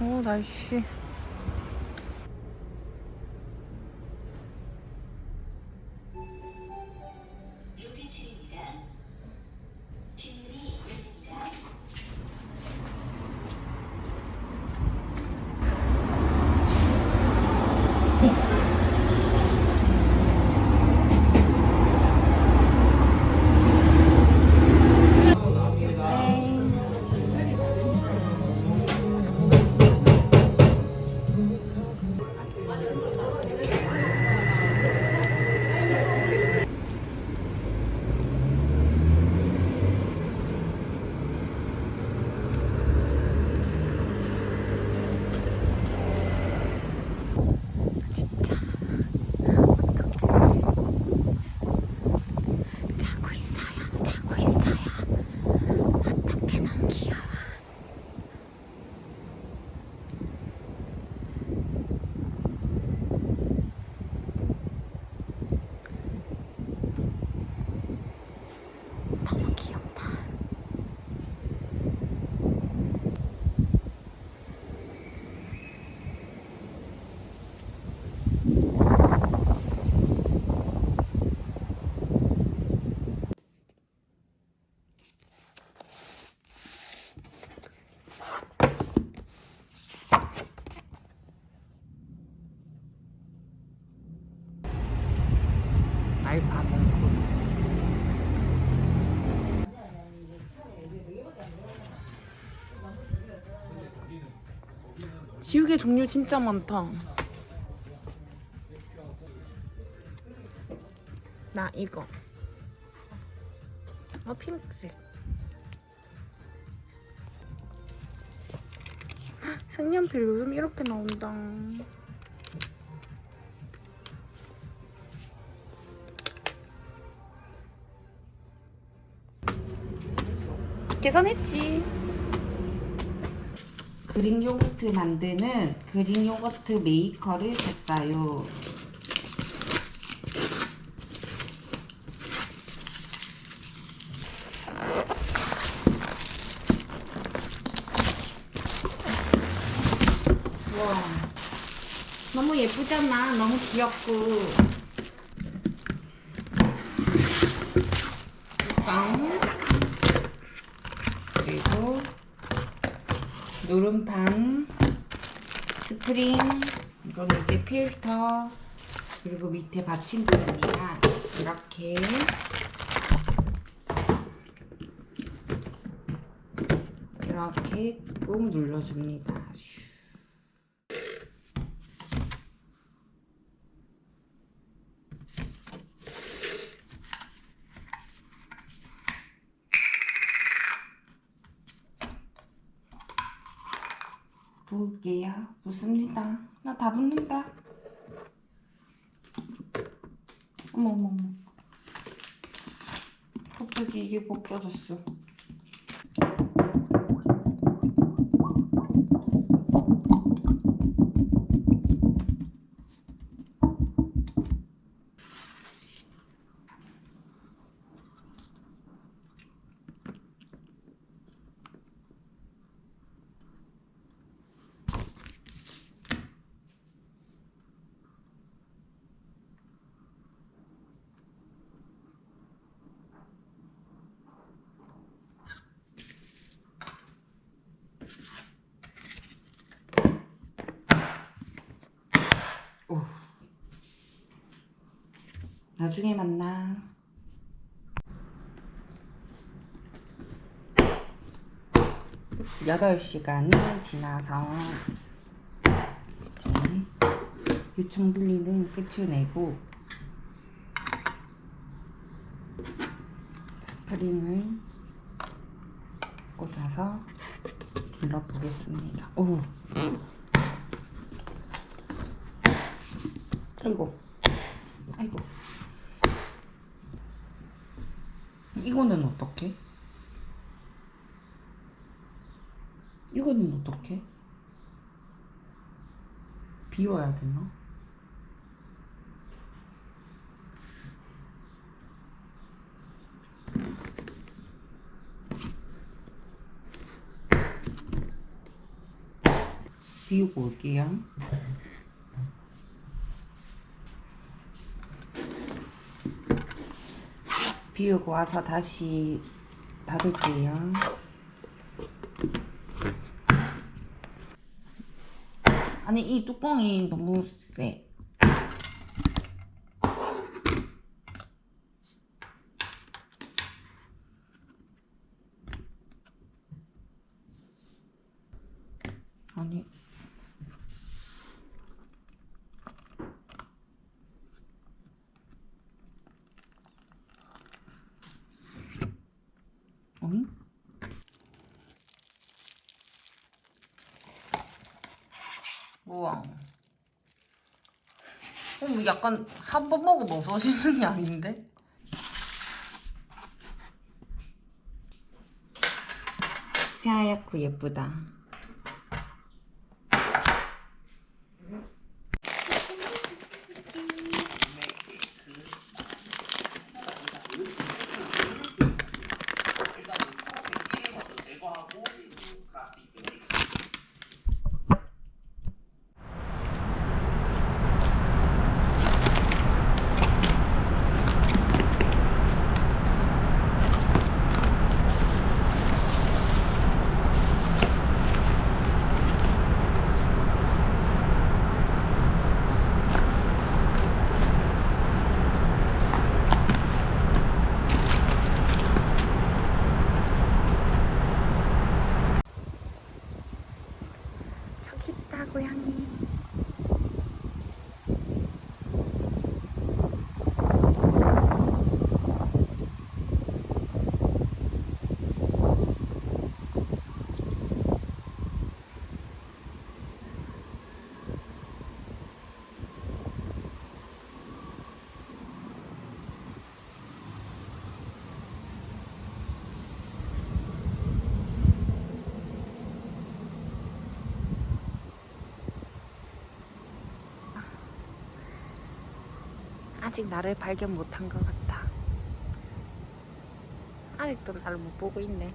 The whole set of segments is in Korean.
어, 날씨. 지우개 종류 진짜 많다. 나 이거. 아 핑크색. 헉, 색연필 요즘 이렇게 나온다. 계산했지. 그릭 요거트 만드는 그릭 요거트 메이커를 샀어요. 와, 너무 예쁘잖아. 너무 귀엽고. 뚜껑. 그리고 노름판, 스프링, 이건 이제 필터, 그리고 밑에 받침대입니다. 이렇게 이렇게 꾹 눌러줍니다. 슈. 부을게요. 붓습니다. 나다 붓는다. 어머 어머 어머. 갑자기 이게 벗겨졌어. 나중에 만나. 여덟 시간이 지나서 이제 요청 분리는 끝을 내고 스프링을 꽂아서 눌러보겠습니다. 오. 아이고. 아이고. 이거는 어떻게? 이거는 어떻게? 비워야 되나? 비우고 올게요. 비우고 와서 다시 닫을게요. 아니 이 뚜껑이 너무 세. 아니 아니 우와 어, 뭐 약간 한 번 먹으면 없어지는 양인데? 새하얗고 예쁘다. 저기 있다 고양이. 아직 나를 발견 못한 것 같아. 아직도 나를 못 보고 있네.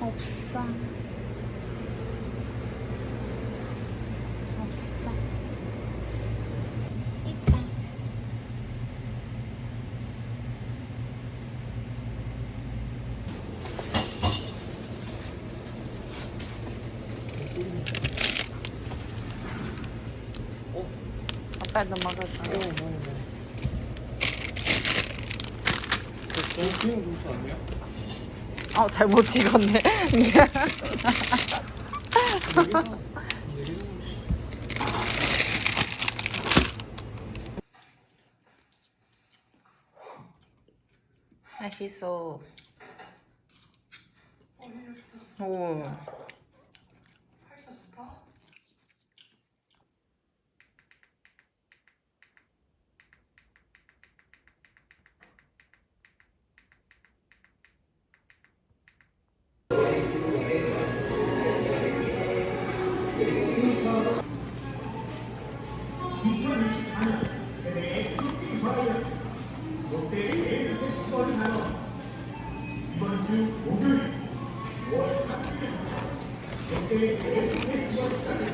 없어 없어 있다 먹었어 수영 주스 아니야? 어, 잘못 찍었네. 맛있어. 오. Thank you.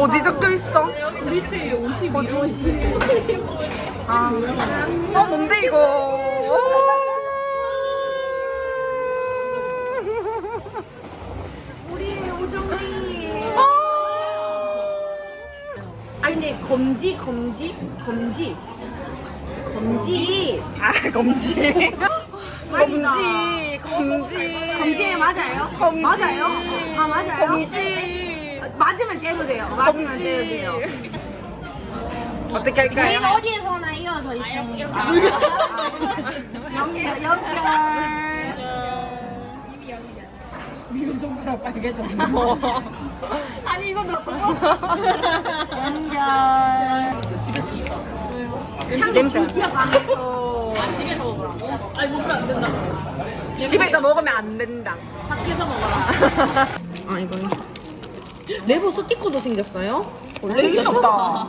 어디 적혀 있어? 밑에 50. 어디? 아, 아 뭔데 이거? 우리 오정리. 아. 아니 근데 검지 검지 검지 검지 아 검지. 검지. 검지. 검지 맞아요? 검지. 맞아요? 아 맞아요? 검지. 맞으면 떼도 돼요. 맞으면. 떼도 돼요. 어떻게 우리는 할까요? 어디에서나 이어져 있으니까. 연결 연결. 아니 이거 너무 연결. 향기 냄새. 진짜 강해서. 집에서 먹으면 안 된다. 아 이거는 내부 스티커도 생겼어요? 원래 있었다.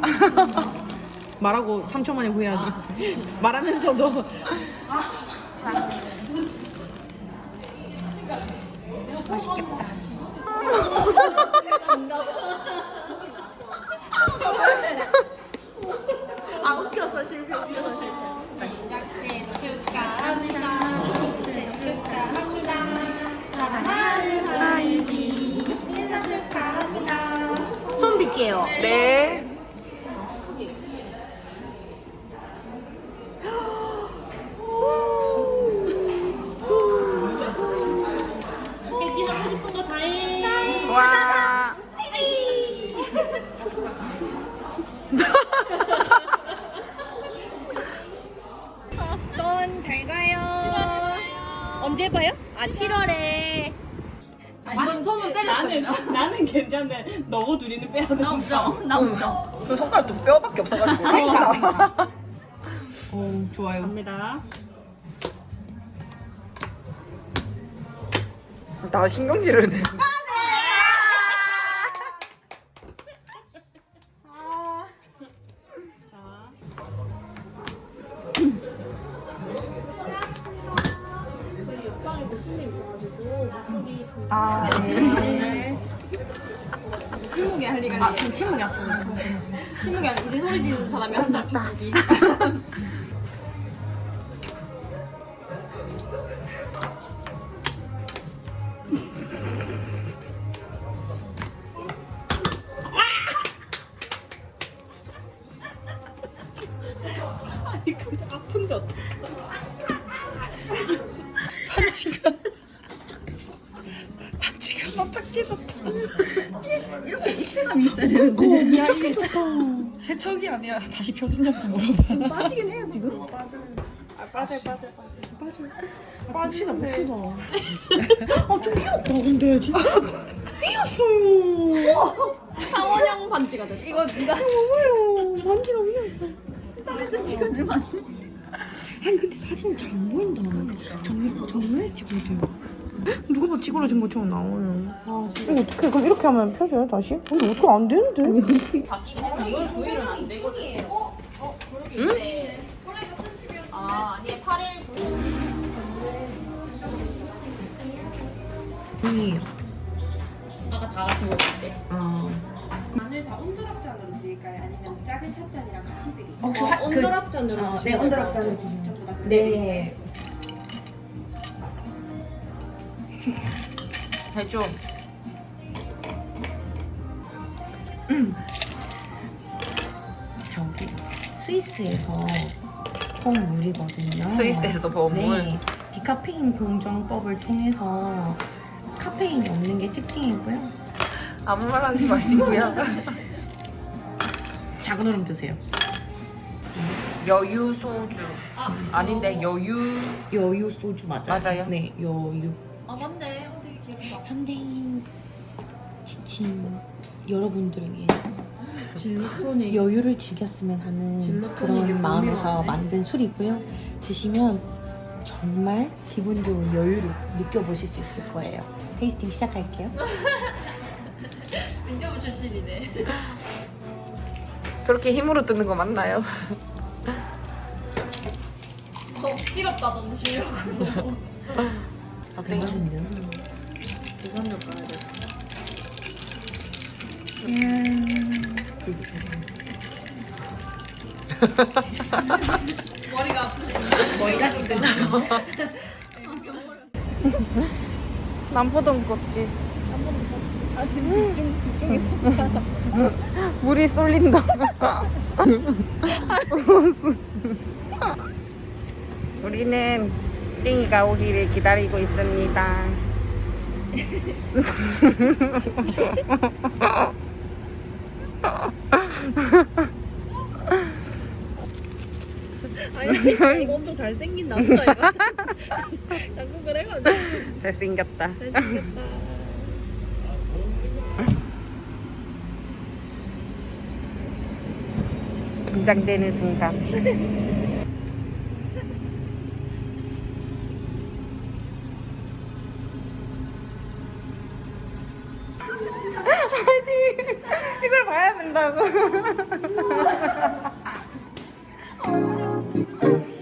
말하고 3초 만에 후회하기 말하면서도 맛있겠다. 아 웃겨서 실패 웃겨서 실패 손빌 그 손가락 또 뼈밖에 없어가지고. 오 좋아요 갑니다. 나 신경질을 내. 세척이 아니라 다시 펴주냐고 물어봐. 빠지긴 해요 지금. 빠져. 아 빠져 빠져 빠져. 빠져. 빠지나 봅시다. 아좀 휘었다 근데 진짜. 휘었어요. 상원형 반지가 됐어 이거 네가 뭐예요? 반지가 휘었어. 사진 찍어주면 아니 근데 사진이 잘 안 보인다. 정면 정면에 찍어야 돼요. 누가 봐 찌그러진 것처럼 나와요. 아 진짜. 이거 어떻게 그럼 이렇게 하면 펴져요 다시? 근데 어떻게 안 되는데? 아 아니 8일 언니 아까 다 같이 먹을 때. 어 마늘 다 온도락잔으로 드릴까요? 아니면 작은 샷잔이랑 같이 드릴까요? 혹시 어, 하- 그- 온도락잔으로 어, 네 주시면 전부 다네 해줘. 저기 스위스에서 본 물이거든요. 스위스에서 본 물. 네, 디카페인 공정법을 통해서 카페인이 없는 게 특징이고요. 아무 말 하지 마시고요. 작은 얼음 드세요. 여유 소주. 아닌데 여유. 여유 소주 맞아요. 맞아요? 네, 여유. 아 맞네. 현대인 지친 여러분들을 위해서 질루톤이 여유를 즐겼으면 하는 그런 마음에서. 만든 술이고요. 드시면 정말 기분 좋은 여유를 느껴보실 수 있을 거예요. 테이스팅 시작할게요. 민정부 출신이네. 그렇게 힘으로 뜨는 거 맞나요? 어, 시럽다 너무 주려고. 대박인데요? 부산역 가야 돼. 머리가 아프네. 머리가 지금 남포동 껍질. 아 지금 집중 집중했어. 물이 쏠린다. 우리는 띵이가 오기를 기다리고 있습니다. 아니 이거 엄청 잘생긴 남자애가 장국을 해가지고 잘생겼다. 잘생겼다. 긴장되는 순간. 이걸 봐야 된다고.